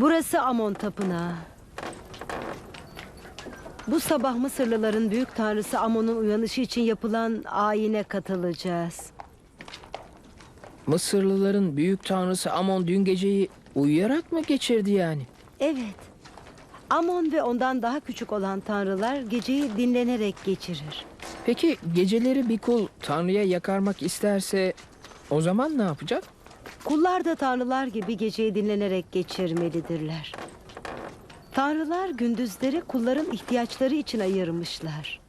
Burası Amon Tapınağı. Bu sabah Mısırlıların büyük tanrısı Amon'un uyanışı için yapılan ayine katılacağız. Mısırlıların büyük tanrısı Amon dün geceyi uyuyarak mı geçirdi yani? Evet. Amon ve ondan daha küçük olan tanrılar geceyi dinlenerek geçirir. Peki geceleri bir kul tanrıya yakarmak isterse o zaman ne yapacak? Kullar da tanrılar gibi geceyi dinlenerek geçirmelidirler. Tanrılar gündüzleri kulların ihtiyaçları için ayırmışlar.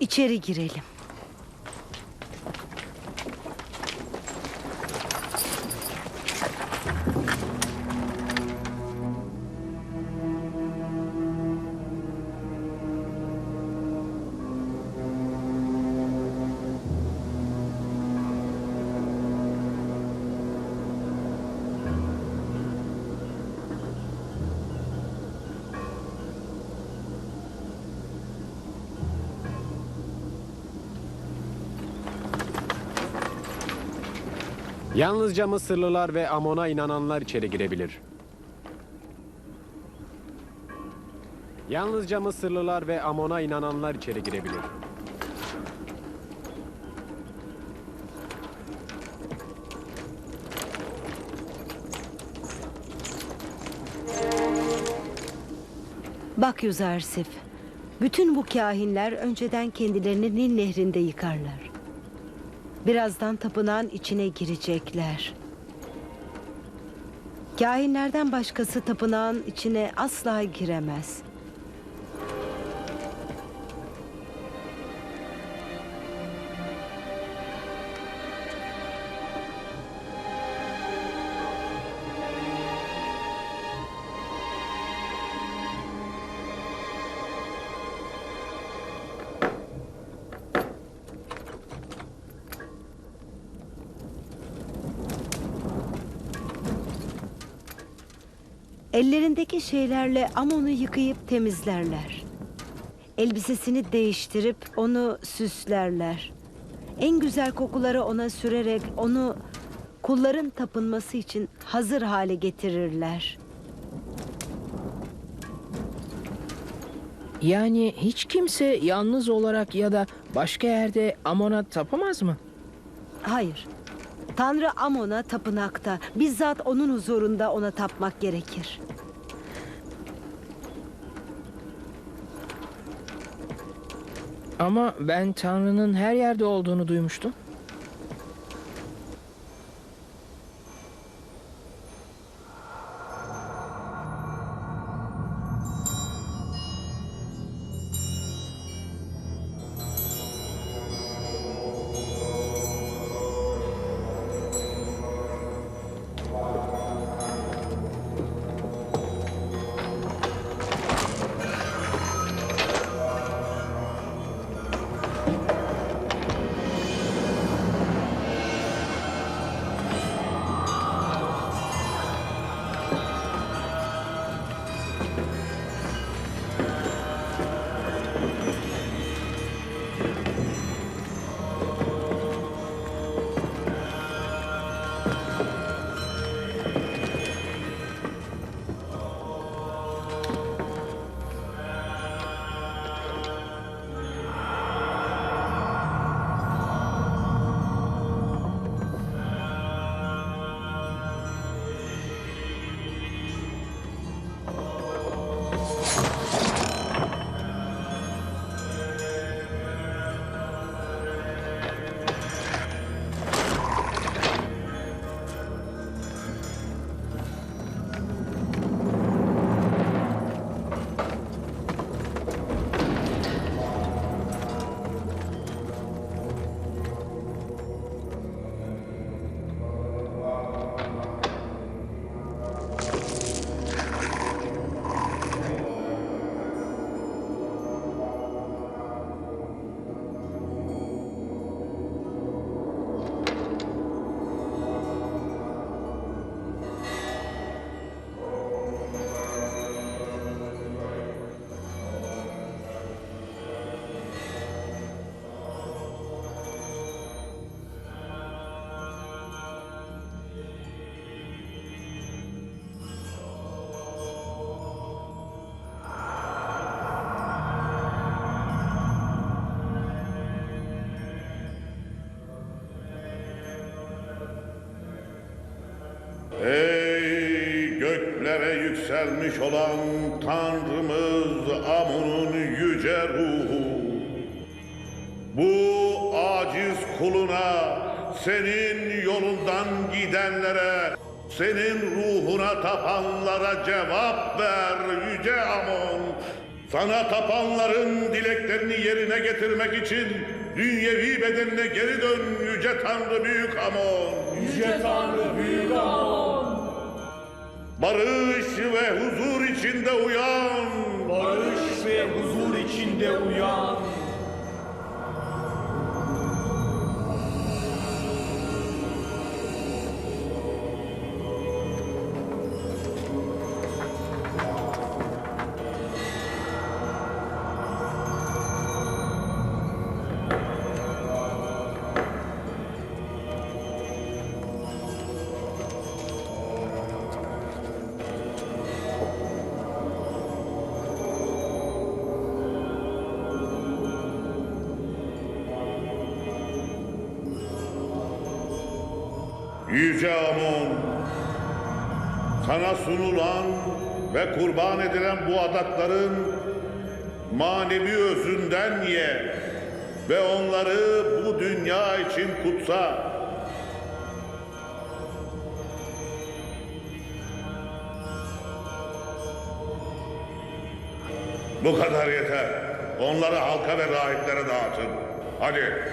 İçeri girelim. Yalnızca Mısırlılar ve Amon'a inananlar içeri girebilir. Yalnızca Mısırlılar ve Amon'a inananlar içeri girebilir. Bak Yüzersif. Bütün bu kahinler önceden kendilerini Nil nehrinde yıkarlar. Birazdan tapınağın içine girecekler. Kahinlerden başkası tapınağın içine asla giremez. Ellerindeki şeylerle Amon'u yıkayıp temizlerler. Elbisesini değiştirip onu süslerler. En güzel kokuları ona sürerek onu kulların tapınması için hazır hale getirirler. Yani hiç kimse yalnız olarak ya da başka yerde Amon'a tapamaz mı? Hayır. Tanrı Amon'a tapınakta, bizzat onun huzurunda ona tapmak gerekir. Ama ben Tanrı'nın her yerde olduğunu duymuştum. Yükselmiş olan Tanrımız Amun'un yüce ruhu. Bu aciz kuluna, senin yolundan gidenlere, senin ruhuna tapanlara cevap ver yüce Amon. Sana tapanların dileklerini yerine getirmek için dünyevi bedenine geri dön yüce Tanrı Büyük Amon. Yüce Tanrı Büyük Amon, Barış huzur içinde uyan. barış ve huzur içinde uyan. Yüce Amon, sana sunulan ve kurban edilen bu adakların manevi özünden ye ve onları bu dünya için kutsa. Bu kadar yeter. Onları halka ve rahiplere dağıtın. Hadi.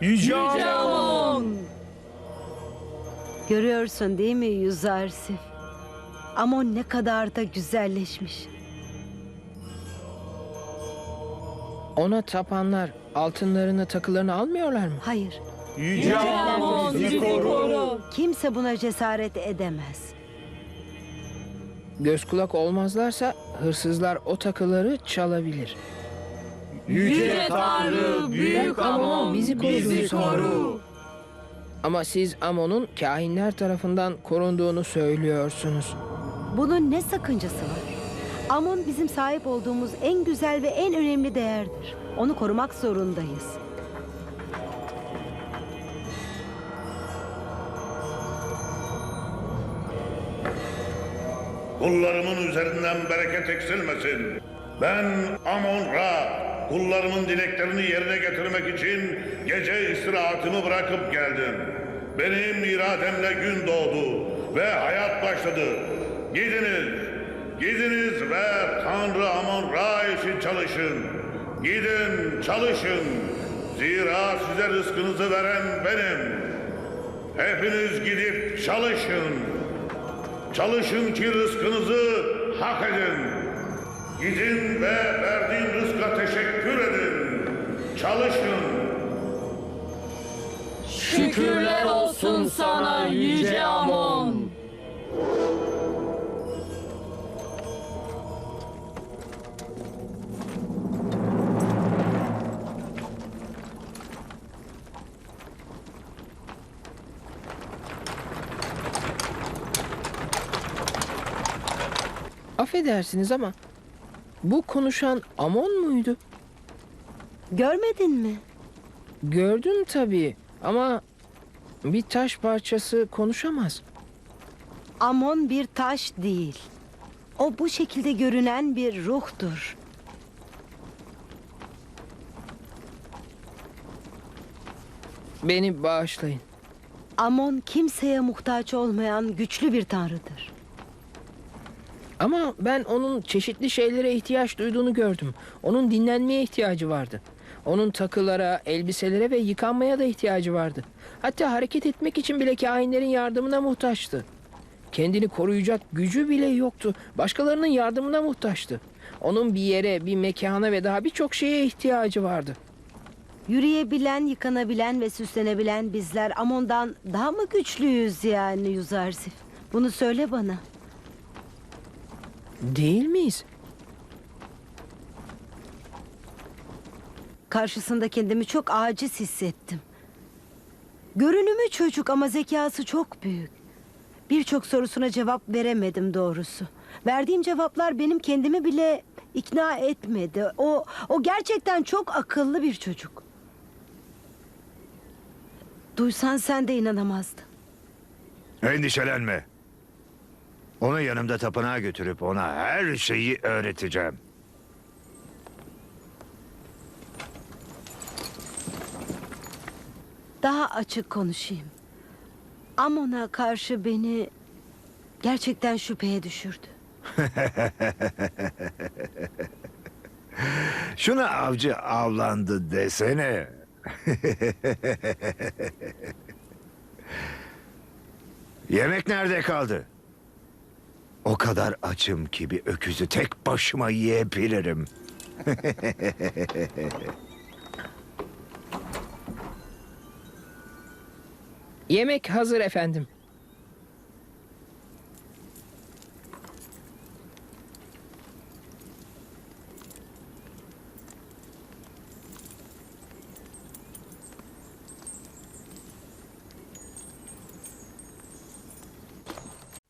Yüce Amon. Görüyorsun değil mi Yüzarsif? Amon ne kadar da güzelleşmiş. Ona tapanlar altınlarını takılarını almıyorlar mı? Hayır, Yüce Amon bizi koru. kimse buna cesaret edemez. Göz kulak olmazlarsa hırsızlar o takıları çalabilir. Yüce Tanrı, Büyük Amon bizi bizi koru. koru. Ama siz Amon'un kahinler tarafından korunduğunu söylüyorsunuz. Bunun ne sakıncası var? Amon bizim sahip olduğumuz en güzel ve en önemli değerdir. Onu korumak zorundayız. Kullarımın üzerinden bereket eksilmesin. Ben Amon Ra, kullarımın dileklerini yerine getirmek için gece istirahatımı bırakıp geldim. Benim irademle gün doğdu ve hayat başladı. Gidiniz, gidiniz ve Tanrı Amon Ra için çalışın. Gidin, çalışın. Zira size rızkınızı veren benim. Hepiniz gidip çalışın. Çalışın ki rızkınızı hak edin. Gidin ve verdiğin rızka teşekkür edin. Çalışın. Şükürler olsun sana Yüce Amon. Affedersiniz ama bu konuşan Amon muydu? Görmedin mi? Gördüm tabii ama bir taş parçası konuşamaz. Amon bir taş değil. O bu şekilde görünen bir ruhtur. Beni bağışlayın. Amon kimseye muhtaç olmayan güçlü bir tanrıdır. Ama ben onun çeşitli şeylere ihtiyaç duyduğunu gördüm. Onun dinlenmeye ihtiyacı vardı. Onun takılara, elbiselere ve yıkanmaya da ihtiyacı vardı. Hatta hareket etmek için bile kahinlerin yardımına muhtaçtı. Kendini koruyacak gücü bile yoktu. Başkalarının yardımına muhtaçtı. Onun bir yere, bir mekana ve daha birçok şeye ihtiyacı vardı. Yürüyebilen, yıkanabilen ve süslenebilen bizler Amon'dan daha mı güçlüyüz yani Yüzarsif? Bunu söyle bana. Değil miyiz? Karşısında kendimi çok aciz hissettim. Görünümü çocuk ama zekası çok büyük. Birçok sorusuna cevap veremedim doğrusu. Verdiğim cevaplar benim kendimi bile ikna etmedi. O o gerçekten çok akıllı bir çocuk. Duysan sen de inanamazdın. Endişelenme. Onu yanımda tapınağa götürüp ona her şeyi öğreteceğim. Daha açık konuşayım. Amon'a karşı beni gerçekten şüpheye düşürdü. Şuna avcı avlandı desene. Yemek nerede kaldı? O kadar açım ki bir öküzü tek başıma yiyebilirim. Yemek hazır efendim.